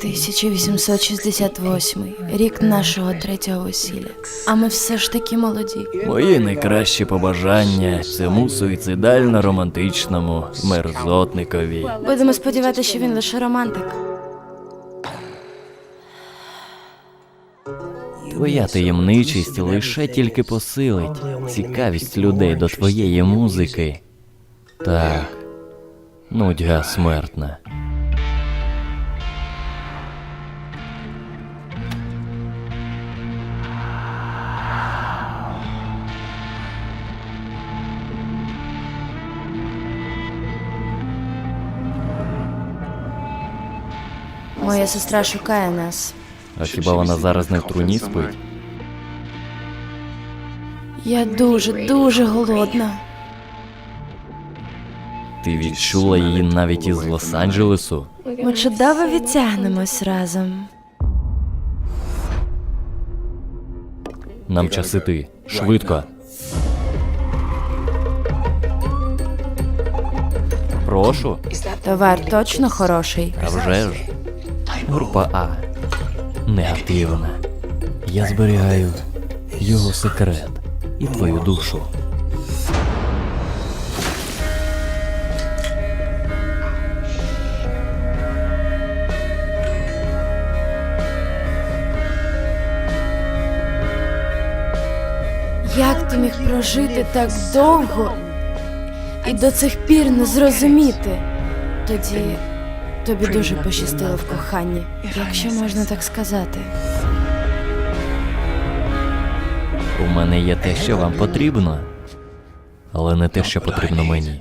1868 рік нашого третього весілля. А ми все ж таки молоді. Мої найкращі побажання цьому суїцидально романтичному мерзотникові. Будемо сподіватися, що він лише романтик. Твоя таємничість лише тільки посилить цікавість людей до твоєї музики. Так, нудьга смертна. Моя сестра шукає нас. А хіба вона зараз не в труні спить? Я дуже, дуже голодна. Ти відчула її навіть із Лос-Анджелесу? Ми чудово відтягнемось разом. Нам час іти. Швидко. Прошу. Товар точно хороший. А вже ж. Група А. Негативна. Я зберігаю його секрет і твою душу. Як ти міг прожити так довго і до цих пір не зрозуміти? Тоді тобі дуже пощастило в коханні, якщо можна так сказати. У мене є те, що вам потрібно, але не те, що потрібно мені.